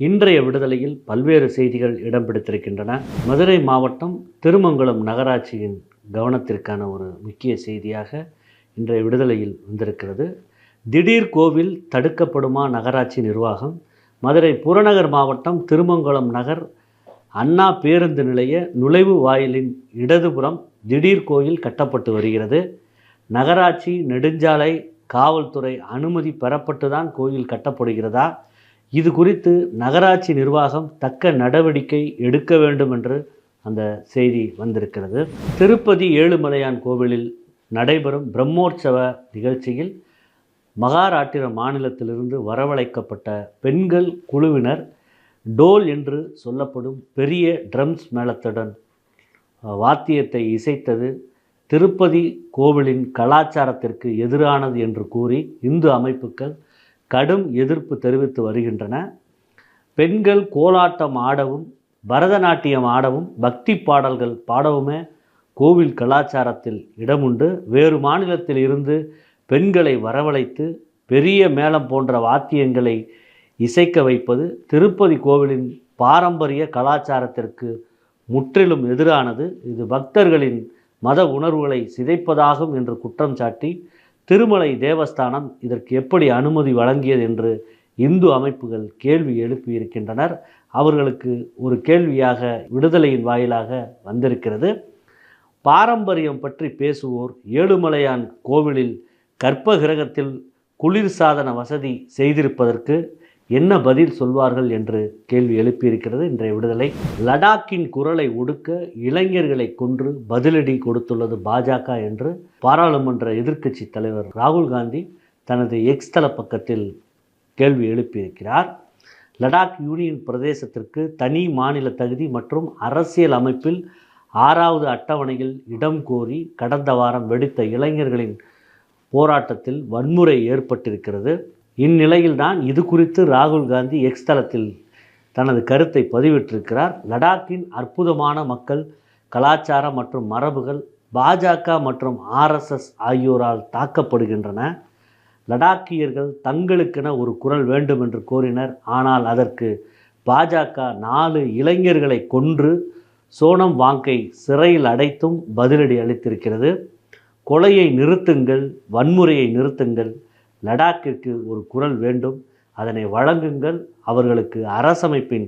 இன்றைய விடுதலையில் பல்வேறு செய்திகள் இடம் பிடித்திருக்கின்றன மதுரை மாவட்டம் திருமங்கலம் நகராட்சியின் கவனத்திற்கான ஒரு முக்கிய செய்தியாக இன்றைய விடுதலையில் வந்திருக்கிறது. திடீர் கோவில் தடுக்கப்படுமா நகராட்சி நிர்வாகம்? மதுரை புறநகர் மாவட்டம் திருமங்கலம் நகர் அண்ணா பேருந்து நிலைய நுழைவு வாயிலின் இடதுபுறம் திடீர் கோயில் கட்டப்பட்டு வருகிறது. நகராட்சி நெடுஞ்சாலை காவல்துறை அனுமதி பெறப்பட்டு தான் கோயில் கட்டப்படுகிறதா? இது குறித்து நகராட்சி நிர்வாகம் தக்க நடவடிக்கை எடுக்க வேண்டும் என்று அந்த செய்தி வந்திருக்கிறது. திருப்பதி ஏழுமலையான் கோவிலில் நடைபெறும் பிரம்மோற்சவ நிகழ்ச்சியில் மகாராட்டிர மாநிலத்திலிருந்து வரவழைக்கப்பட்ட பெண்கள் குழுவினர் டோல் என்று சொல்லப்படும் பெரிய ட்ரம்ஸ் மேளத்துடன் வாத்தியத்தை இசைத்தது திருப்பதி கோவிலின் கலாச்சாரத்திற்கு எதிரானது என்று கூறி இந்து அமைப்புகள் கடும் எதிர்ப்பு தெரிவித்து வருகின்றன. பெண்கள் கோலாட்டம் ஆடவும் பரதநாட்டியம் ஆடவும் பக்தி பாடல்கள் பாடவுமே கோவில் கலாச்சாரத்தில் இடமுண்டு. வேறு மாநிலத்தில் இருந்து பெண்களை வரவழைத்து பெரிய மேளம் போன்ற வாத்தியங்களை இசைக்க வைப்பது திருப்பதி கோவிலின் பாரம்பரிய கலாச்சாரத்திற்கு முற்றிலும் எதிரானது. இது பக்தர்களின் மத உணர்வுகளை சிதைப்பதாகும் என்று குற்றம் சாட்டி திருமலை தேவஸ்தானம் இதற்கு எப்படி அனுமதி வழங்கியது என்று இந்து அமைப்புகள் கேள்வி எழுப்பியிருக்கின்றனர். அவர்களுக்கு ஒரு கேள்வியாக விடுதலையின் வாயிலாக வந்திருக்கிறது. பாரம்பரியம் பற்றி பேசுவோர் ஏழுமலையான் கோவிலில் கற்ப கிரகத்தில் குளிர்சாதன வசதி செய்திருப்பதற்கு என்ன பதில் சொல்வார்கள் என்று கேள்வி எழுப்பியிருக்கிறது. இன்றைய விடுதலை லடாக்கின் குரலை ஒடுக்க இளைஞர்களை கொன்று பதிலடி கொடுத்துள்ளது பாஜக என்று பாராளுமன்ற எதிர்க்கட்சி தலைவர் ராகுல் காந்தி தனது எக்ஸ்தல பக்கத்தில் கேள்வி எழுப்பியிருக்கிறார். லடாக் யூனியன் பிரதேசத்திற்கு தனி மாநில தகுதி மற்றும் அரசியல் அமைப்பில் ஆறாவது அட்டவணையில் இடம் கோரி கடந்த வாரம் வெடித்த இளைஞர்களின் போராட்டத்தில் வன்முறை ஏற்பட்டிருக்கிறது. இந்நிலையில்தான் இது குறித்து ராகுல் காந்தி எக்ஸ் தளத்தில் தனது கருத்தை பதிவிட்டிருக்கிறார். லடாக்கின் அற்புதமான மக்கள் கலாச்சாரம் மற்றும் மரபுகள் பாஜக மற்றும் ஆர்எஸ்எஸ் ஆகியோரால் தாக்கப்படுகின்றன. லடாக்கியர்கள் தங்களுக்கென ஒரு குரல் வேண்டும் என்று கோரினர். ஆனால் அதற்கு பாஜக நாலு இளைஞர்களை கொன்று சோனம் வாங்கை சிறையில் அடைத்தும் பதிலடி அளித்திருக்கிறது. கொலையை நிறுத்துங்கள் வன்முறையை நிறுத்துங்கள் லடாக்கிற்கு ஒரு குரல் வேண்டும். அதனை வழங்குங்கள். அவர்களுக்கு அரசமைப்பின்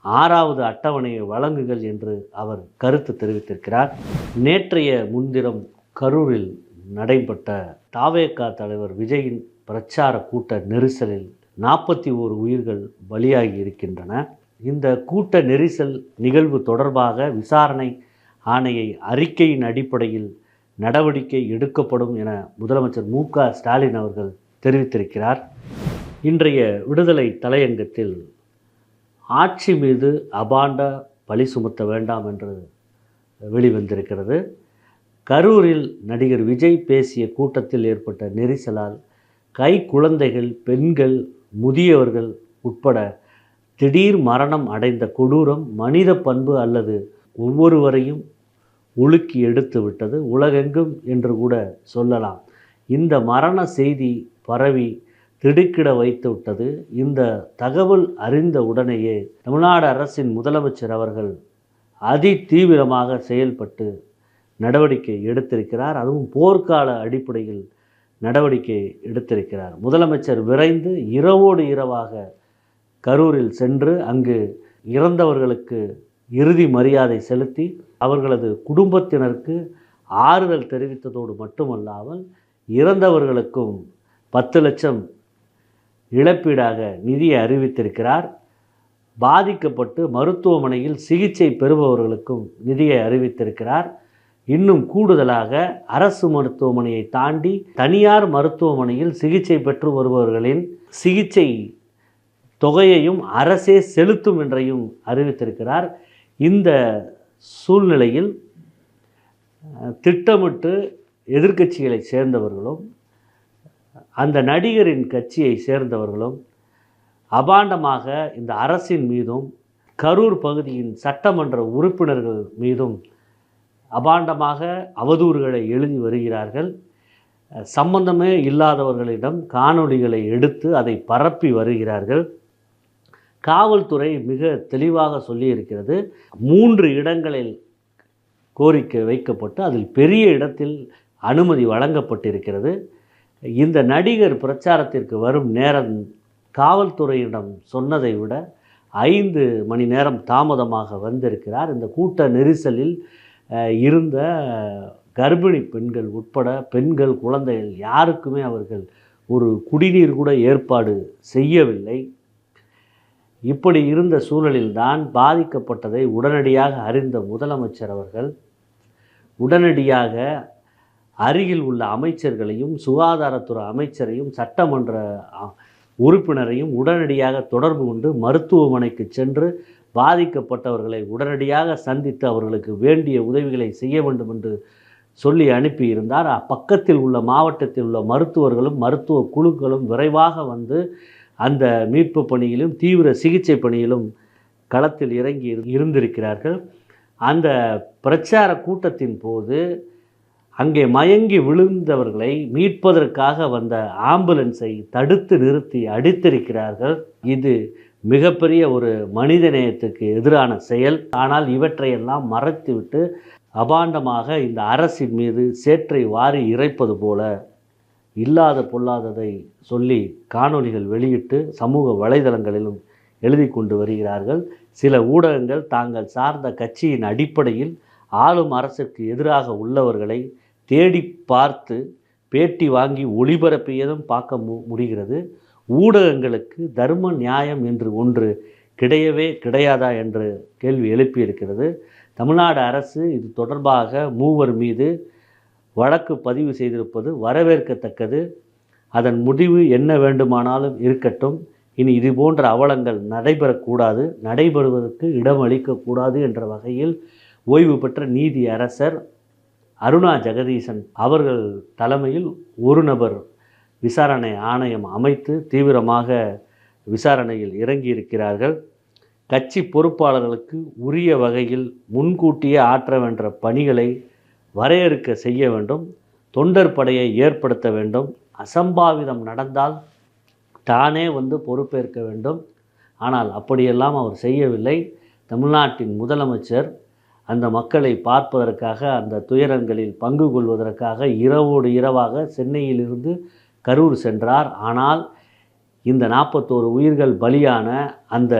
ஆறாவது அட்டவணையை வழங்குங்கள் என்று அவர் கருத்து தெரிவித்திருக்கிறார். நேற்றைய முன்தினம் கரூரில் நடைபெற்ற தாவேகா தலைவர் விஜயின் பிரச்சார கூட்ட நெரிசலில் நாற்பத்தி ஓரு உயிர்கள் பலியாகி இருக்கின்றன. இந்த கூட்ட நெரிசல் நிகழ்வு தொடர்பாக விசாரணை ஆணையை அறிக்கையின் அடிப்படையில் நடவடிக்கை எடுக்கப்படும் என முதலமைச்சர் மு க ஸ்டாலின் அவர்கள் தெரிவித்திருக்கிறார். இன்றைய விடுதலை தலையங்கத்தில் ஆட்சி மீது அபாண்ட பழி சுமத்த வேண்டாம் என்று வெளிவந்திருக்கிறது. கரூரில் நடிகர் விஜய் பேசிய கூட்டத்தில் ஏற்பட்ட நெரிசலால் கை குழந்தைகள் பெண்கள் முதியவர்கள் உட்பட திடீர் மரணம் அடைந்த கொடூரம் மனித பண்பு அல்லது ஒவ்வொருவரையும் உலுக்கி எடுத்து விட்டது உலகெங்கும் என்று கூட சொல்லலாம். இந்த மரண செய்தி பரவி திடுக்கிட வைத்து விட்டது. இந்த தகவல் அறிந்த உடனேயே தமிழ்நாடு அரசின் முதலமைச்சர் அவர்கள் அதி தீவிரமாக செயல்பட்டு நடவடிக்கை எடுத்திருக்கிறார். அதுவும் போர்க்கால அடிப்படையில் நடவடிக்கை எடுத்திருக்கிறார். முதலமைச்சர் விரைந்து இரவோடு இரவாக கரூரில் சென்று அங்கு இறந்தவர்களுக்கு இறுதி மரியாதை செலுத்தி அவர்களது குடும்பத்தினருக்கு ஆறுதல் தெரிவித்ததோடு மட்டுமல்லாமல் இறந்தவர்களுக்கும் பத்து லட்சம் இழப்பீடாக நிதியை அறிவித்திருக்கிறார். பாதிக்கப்பட்டு மருத்துவமனையில் சிகிச்சை பெறுபவர்களுக்கும் நிதியை அறிவித்திருக்கிறார். இன்னும் கூடுதலாக அரசு மருத்துவமனையை தாண்டி தனியார் மருத்துவமனையில் சிகிச்சை பெற்று வருபவர்களின் சிகிச்சை தொகையையும் அரசே செலுத்தும் என்றையும் அறிவித்திருக்கிறார். இந்த சூழ்நிலையில் திட்டமிட்டு எதிர்க்கட்சிகளை சேர்ந்தவர்களும் அந்த நடிகரின் கட்சியை சேர்ந்தவர்களும் அபாண்டமாக இந்த அரசின் மீதும் கரூர் பகுதியின் சட்டமன்ற உறுப்பினர்கள் மீதும் அபாண்டமாக அவதூறுகளை எழுதி வருகிறார்கள். சம்பந்தமே இல்லாதவர்களிடம் காணொளிகளை எடுத்து அதை பரப்பி வருகிறார்கள். காவல்துறை மிக தெளிவாக சொல்லியிருக்கிறது. மூன்று இடங்களில் கோரிக்கை வைக்கப்பட்டு அதில் பெரிய இடத்தில் அனுமதி வழங்கப்பட்டிருக்கிறது. இந்த நடிகர் பிரச்சாரத்திற்கு வரும் நேரம் காவல்துறையிடம் சொன்னதை விட ஐந்து மணி நேரம் தாமதமாக வந்திருக்கிறார். இந்த கூட்ட நெரிசலில் இருந்த கர்ப்பிணி பெண்கள் உட்பட பெண்கள் குழந்தைகள் யாருக்குமே அவர்கள் ஒரு குடிநீர் கூட ஏற்பாடு செய்யவில்லை. இப்படி இருந்த சூழலில்தான் பாதிக்கப்பட்டதை உடனடியாக அறிந்த முதலமைச்சர் அவர்கள் உடனடியாக அருகில் உள்ள அமைச்சர்களையும் சுகாதாரத்துறை அமைச்சரையும் சட்டமன்ற உறுப்பினரையும் உடனடியாக தொடர்பு கொண்டு மருத்துவமனைக்கு சென்று பாதிக்கப்பட்டவர்களை உடனடியாக சந்தித்து அவர்களுக்கு வேண்டிய உதவிகளை செய்ய வேண்டும் என்று சொல்லி அனுப்பியிருந்தார். பக்கத்தில் உள்ள மாவட்டத்தில் உள்ள மருத்துவர்களும் மருத்துவ குழுக்களும் விரைவாக வந்து அந்த மீட்பு பணியிலும் தீவிர சிகிச்சை பணியிலும் களத்தில் இறங்கி இரு- இருந்திருக்கிறார்கள். அந்த பிரச்சார கூட்டத்தின் போது அங்கே மயங்கி விழுந்தவர்களை மீட்பதற்காக வந்த ஆம்புலன்ஸை தடுத்து நிறுத்தி அடித்திருக்கிறார்கள். இது மிகப்பெரிய ஒரு மனிதநேயத்துக்கு எதிரான செயல். ஆனால் இவற்றையெல்லாம் மறைத்துவிட்டு அபாண்டமாக இந்த அரசின் மீது சேற்றை வாரி இறைப்பது போல இல்லாத பொல்லாததை சொல்லி காணொளிகள் வெளியிட்டு சமூக வலைதளங்களிலும் எழுதி கொண்டு வருகிறார்கள். சில ஊடகங்கள் தாங்கள் சார்ந்த கட்சியின் அடிப்படையில் ஆளும் அரசுக்கு எதிராக உள்ளவர்களை தேடி பார்த்து பேட்டி வாங்கி ஒளிபரப்பியதும் பார்க்க மு முடிகிறது. ஊடகங்களுக்கு தர்ம நியாயம் என்று ஒன்று கிடையவே கிடையாதா என்று கேள்வி எழுப்பியிருக்கிறது. தமிழ்நாடு அரசு இது தொடர்பாக மூவர் மீது வழக்கு பதிவு செய்திருப்பது வரவேற்கத்தக்கது. அதன் முடிவு என்ன வேண்டுமானாலும் இருக்கட்டும். இனி இது போன்ற அவலங்கள் நடைபெறக்கூடாது. நடைபெறுவதற்கு இடம் அளிக்கக்கூடாது என்ற வகையில் ஓய்வு பெற்ற நீதி அரசர் அருணா ஜெகதீசன் அவர்கள் தலைமையில் ஒரு நபர் விசாரணை ஆணையம் அமைத்து தீவிரமாக விசாரணையில் இறங்கியிருக்கிறார்கள். கட்சி பொறுப்பாளர்களுக்கு உரிய வகையில் முன்கூட்டியே ஆற்ற வேண்ட பணிகளை வரையறுக்க செய்ய வேண்டும். தொண்டர் படையை ஏற்படுத்த வேண்டும். அசம்பாவிதம் நடந்தால் தானே வந்து பொறுப்பேற்க வேண்டும். ஆனால் அப்படியெல்லாம் அவர் செய்யவில்லை. தமிழ்நாட்டின் முதலமைச்சர் அந்த மக்களை பார்ப்பதற்காக அந்த துயரங்களில் பங்கு கொள்வதற்காக இரவோடு இரவாக சென்னையிலிருந்து கரூர் சென்றார். ஆனால் இந்த நாற்பத்தோரு உயிர்கள் பலியான அந்த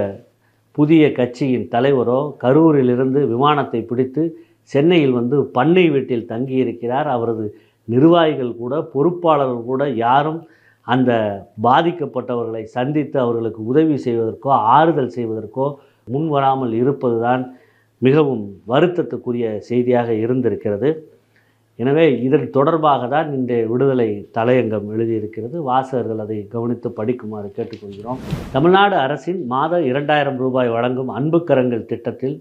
புதிய கட்சியின் தலைவரோ கரூரிலிருந்து விமானத்தை பிடித்து சென்னையில் வந்து பண்ணை வீட்டில் தங்கியிருக்கிறார். அவரது நிர்வாகிகள் கூட பொறுப்பாளர்கள் கூட யாரும் அந்த பாதிக்கப்பட்டவர்களை சந்தித்து அவர்களுக்கு உதவி செய்வதற்கோ ஆறுதல் செய்வதற்கோ முன்வராமல் இருப்பதுதான் மிகவும் வருத்தத்துக்குரிய செய்தியாக இருந்திருக்கிறது. எனவே இதன் தொடர்பாக தான் இந்த விடுதலை தலையங்கம் எழுதியிருக்கிறது. வாசகர்கள் அதை கவனித்து படிக்குமாறு கேட்டுக்கொள்கிறோம். தமிழ்நாடு அரசின் மாத இரண்டாயிரம் ரூபாய் வழங்கும் அன்புக்கரங்கள் திட்டத்தில்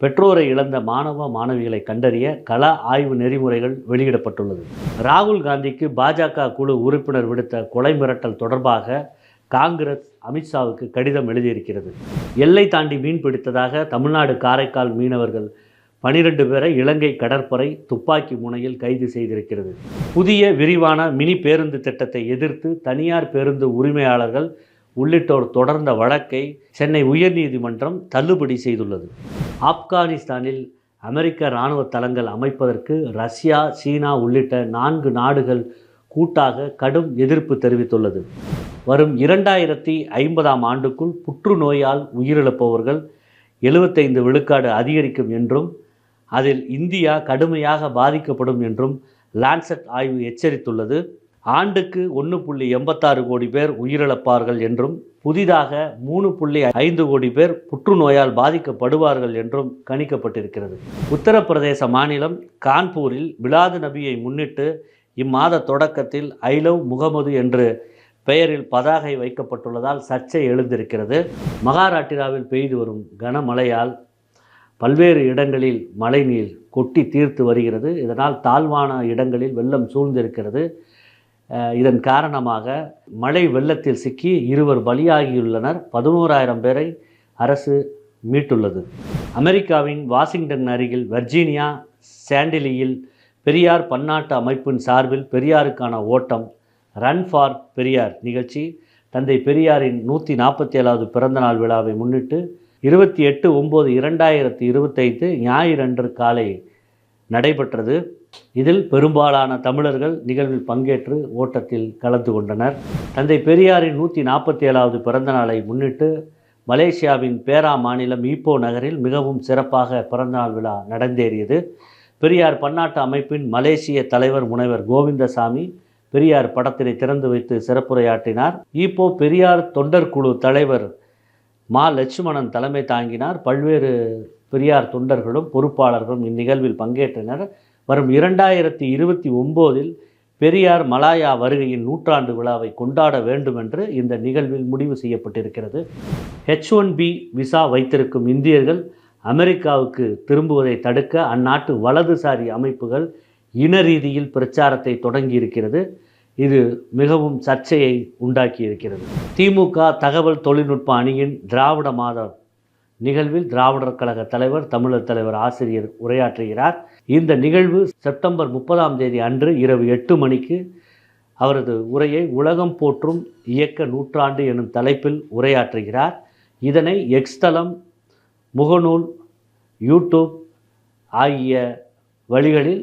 பெற்றோரை இழந்த மாணவ மாணவிகளை கண்டறிய கள ஆய்வு நெறிமுறைகள் வெளியிடப்பட்டுள்ளது. ராகுல் காந்திக்கு பாஜக குழு உறுப்பினர் விடுத்த கொலை மிரட்டல் தொடர்பாக காங்கிரஸ் அமித்ஷாவுக்கு கடிதம் எழுதியிருக்கிறது. எல்லை தாண்டி மீன் பிடித்ததாக தமிழ்நாடு காரைக்கால் மீனவர்கள் பனிரெண்டு பேரை இலங்கை கடற்படை துப்பாக்கி முனையில் கைது செய்திருக்கிறது. புதிய விரிவான மினி பேருந்து திட்டத்தை எதிர்த்து தனியார் பேருந்து உரிமையாளர்கள் உள்ளிட்டோர் தொடர்ந்த வழக்கை சென்னை உயர்நீதிமன்றம் தள்ளுபடி செய்துள்ளது. ஆப்கானிஸ்தானில் அமெரிக்க இராணுவ தளங்கள் அமைப்பதற்கு ரஷ்யா சீனா உள்ளிட்ட நான்கு நாடுகள் கூட்டாக கடும் எதிர்ப்பு தெரிவித்துள்ளது. வரும் இரண்டாயிரத்தி ஐம்பதாம் ஆண்டுக்குள் புற்றுநோயால் உயிரிழப்பவர்கள் எழுபத்தைந்து விழுக்காடு அதிகரிக்கும் என்றும் அதில் இந்தியா கடுமையாக பாதிக்கப்படும் என்றும் லான்செட் ஆய்வு எச்சரித்துள்ளது. ஆண்டுக்கு ஒன்று புள்ளி எண்பத்தாறு கோடி பேர் உயிரிழப்பார்கள் என்றும் புதிதாக மூணு புள்ளி ஐந்து கோடி பேர் புற்றுநோயால் பாதிக்கப்படுவார்கள் என்றும் கணிக்கப்பட்டிருக்கிறது. உத்தரப்பிரதேச மாநிலம் கான்பூரில் மிலாது நபியை முன்னிட்டு இம்மாத தொடக்கத்தில் ஐ லவ் முகமது என்று பெயரில் பதாகை வைக்கப்பட்டுள்ளதால் சர்ச்சை எழுந்திருக்கிறது. மகாராட்டிராவில் பெய்து வரும் கனமழையால் பல்வேறு இடங்களில் மழைநீர் கொட்டி தீர்த்து வருகிறது. இதனால் தாழ்வான இடங்களில் வெள்ளம் சூழ்ந்திருக்கிறது. இதன் காரணமாக மழை வெள்ளத்தில் சிக்கி இருவர் பலியாகியுள்ளனர். பதினோராயிரம் பேரை அரசு மீட்டுள்ளது. அமெரிக்காவின் வாஷிங்டன் அருகில் வர்ஜீனியா சாண்டிலியில் பெரியார் பன்னாட்டு அமைப்பின் சார்பில் பெரியாருக்கான ஓட்டம் ரன் ஃபார் பெரியார் நிகழ்ச்சி. தந்தை பெரியாரின் நூற்றி நாற்பத்தி ஏழாவது பிறந்தநாள் விழாவை முன்னிட்டு இருபத்தி எட்டு ஒம்பது இரண்டாயிரத்தி இருபத்தைந்து ஞாயிறன்று காலை நடைபெற்றது. இதில் பெரும்பாலான தமிழர்கள் நிகழ்வில் பங்கேற்று ஓட்டத்தில் கலந்து கொண்டனர். தந்தை பெரியாரின் நூற்றி நாற்பத்தி ஏழாவது பிறந்தநாளை முன்னிட்டு மலேசியாவின் பேரா மாநிலம் ஈப்போ நகரில் மிகவும் சிறப்பாக பிறந்தநாள் விழா நடந்தேறியது. பெரியார் பன்னாட்டு அமைப்பின் மலேசிய தலைவர் முனைவர் கோவிந்தசாமி பெரியார் படத்தினை திறந்து வைத்து சிறப்புரையாற்றினார். இப்போ பெரியார் தொண்டர்குழு தலைவர் மா. லட்சுமணன் தலைமை தாங்கினார். பல்வேறு பெரியார் தொண்டர்களும் பொறுப்பாளர்களும் இந்நிகழ்வில் பங்கேற்றனர். வரும் இரண்டாயிரத்தி இருபத்தி ஒம்போதில் பெரியார் மலாயா வருகையின் நூற்றாண்டு விழாவை கொண்டாட வேண்டும் என்று இந்த நிகழ்வில் முடிவு செய்யப்பட்டிருக்கிறது. ஹெச் ஒன் பி விசா வைத்திருக்கும் இந்தியர்கள் அமெரிக்காவுக்கு திரும்புவதை தடுக்க அந்நாட்டு வலதுசாரி அமைப்புகள் இன ரீதியில் பிரச்சாரத்தை தொடங்கியிருக்கிறது. இது மிகவும் சர்ச்சையை உண்டாக்கியிருக்கிறது. திமுக தகவல் தொழில்நுட்ப அணியின் திராவிட மாதம் நிகழ்வில் திராவிடர் கழக தலைவர் தமிழர் தலைவர் ஆசிரியர் உரையாற்றுகிறார். இந்த நிகழ்வு செப்டம்பர் முப்பதாம் தேதி அன்று இரவு எட்டு மணிக்கு அவரது உரையை உலகம் போற்றும் இயக்க நூற்றாண்டு எனும் தலைப்பில் உரையாற்றுகிறார். இதனை எக்ஸ்தலம் முகநூல் யூடியூப் ஆகிய வழிகளில்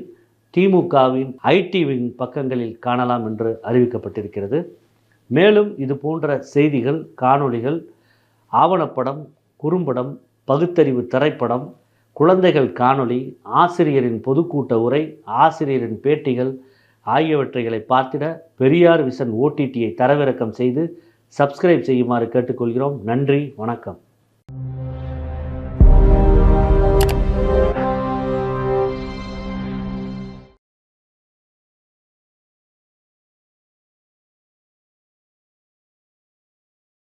திமுகவின் ஐடிவின் பக்கங்களில் காணலாம் என்று அறிவிக்கப்பட்டிருக்கிறது. மேலும் இது போன்ற செய்திகள் காணொளிகள் ஆவணப்படம் குறும்படம் பகுத்தறிவு திரைப்படம் குழந்தைகள் காணொளி ஆசிரியரின் பொதுக்கூட்ட உரை ஆசிரியரின் பேட்டிகள் ஆகியவற்றைகளை பார்த்திட பெரியார் விசன் ஓடிடியை தரவிறக்கம் செய்து சப்ஸ்கிரைப் செய்யுமாறு கேட்டுக்கொள்கிறோம். நன்றி வணக்கம்.